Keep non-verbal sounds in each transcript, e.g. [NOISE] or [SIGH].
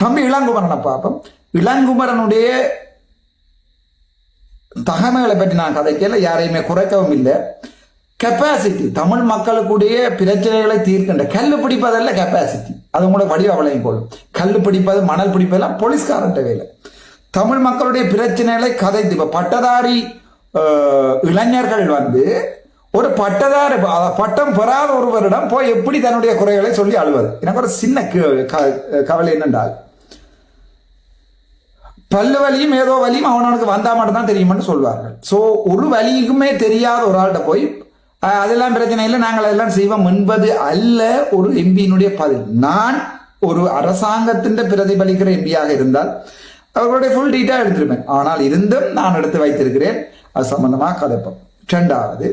தம்பி இளங்குமரனை பார்ப்போம் இளங்குமரனுடைய தகமைகளை பற்றி நான் கதைக்கல யாரையுமே குறைக்கவும் இல்லை. கெப்பாசிட்டி தமிழ் மக்களுக்குடைய பிரச்சனைகளை தீர்க்கின்ற கல் பிடிப்பதல்ல கெப்பாசிட்டி அது கூட வடிவ அவளையும் கொள்ளும் கல் பிடிப்பது மணல் பிடிப்பதெல்லாம் போலீஸ்காரன்ட்ட வேலை. தமிழ் மக்களுடைய பிரச்சனைகளை கதைத்து இப்போ பட்டதாரி இளைஞர்கள் வந்து ஒரு பட்டதாரி பட்டம் பெறாத ஒருவரிடம் போய் எப்படி தன்னுடைய குறைகளை சொல்லி அழுவது? எனக்கு ஒரு சின்ன க- கவலை என்னென்றால் பல்லு வலியும் ஏதோ வலியும் அவனவனுக்கு வந்தா மட்டும் தான் தெரியும்னு சொல்வார்கள். ஸோ ஒரு வலிக்குமே தெரியாத ஒரு ஆள்கிட்ட போய் அதெல்லாம் பிரச்சனை இல்லை நாங்கள் எல்லாம் செய்வோம் என்பது அல்ல ஒரு எம்பியினுடைய பதில். நான் ஒரு அரசாங்கத்தின் பிரதிபலிக்கிற எம்பியாக இருந்தால் அவர்களுடைய ஃபுல் டீட்டா எடுத்திருப்பேன். ஆனால் இருந்தும் நான் எடுத்து வைத்திருக்கிறேன். அது சம்பந்தமாக கதைப்போம் ரெண்டாவது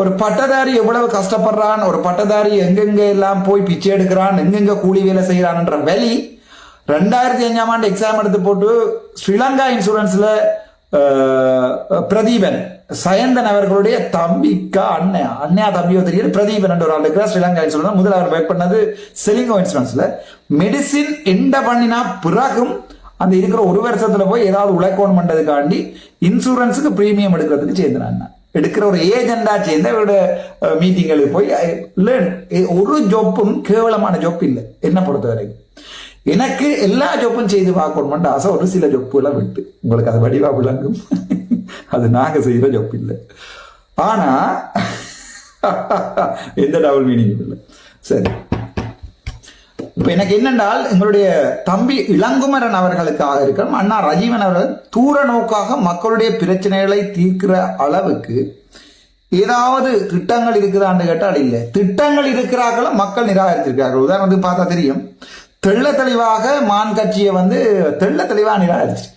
ஒரு பட்டதாரி எவ்வளவு கஷ்டப்படுறான் ஒரு பட்டதாரி எங்கெங்க எல்லாம் போய் பிச்சை எடுக்கிறான் எங்கெங்க கூலி வேலை செய்யறான்ன்ற வலி ரெண்டாயிரத்தி அஞ்சாம் ஆண்டு எக்ஸாம் எடுத்து போட்டு ஸ்ரீலங்கா இன்சூரன்ஸ்ல பிரதீபன் சயந்தன் அவர்களுடைய தம்பிக்கா அண்ணன் அண்ணையா தம்பியோ தெரியல பிரதீபன் என்ற ஒரு ஆள் இருக்கிறார். ஸ்ரீலங்கா இன்சூரன்ஸ் முதல் அவர் ஒர்க் பண்ணது செலிங்கோ இன்சூரன்ஸ்ல மெடிசின் என்ன பண்ணினா பிறகும் அந்த இருக்கிற ஒரு வருஷத்துல போய் ஏதாவது உழைக்கோன் பண்றதுக்காண்டி இன்சூரன்ஸுக்கு பிரீமியம் எடுக்கிறதுக்கு சேர்ந்தான் எடுக்கிற ஒரு ஏஜெண்டா சேர்ந்து அவரோட மீட்டிங்களுக்கு போய் லேர்ன் ஒரு ஜொப்பும் கேவலமான ஜொப் இல்லை. என்ன பொறுத்த வரைக்கும் எனக்கு எல்லா ஜொப்பும் செய்து பார்க்கணும்னு ஆசை ஒரு சில ஜொப்புலாம் விட்டு. உங்களுக்கு அது வடிவா விளங்கும். [LAUGHS] அது நாங்க செய்யற ஜொப்பு இல்லை. ஆனா [LAUGHS] எந்த டபுள் மீனிங் இல்லை. சரி. இப்ப எனக்கு என்னென்றால் எங்களுடைய தம்பி இளங்குமரன் அவர்களுக்காக இருக்கிற அண்ணா ரஜீவன் அவர்கள் தூர நோக்காக மக்களுடைய பிரச்சனைகளை தீர்க்கிற அளவுக்கு ஏதாவது திட்டங்கள் இருக்குதான்னு கேட்டால் இல்லை. திட்டங்கள் இருக்கிறார்களும் மக்கள் நிராகரித்திருக்கிறார்கள் உதாரணத்துக்கு பார்த்தா தெரியும். தெள்ள தெளிவாக மான் கட்சியை வந்து தெள்ள தெளிவாக நிராகரிச்சு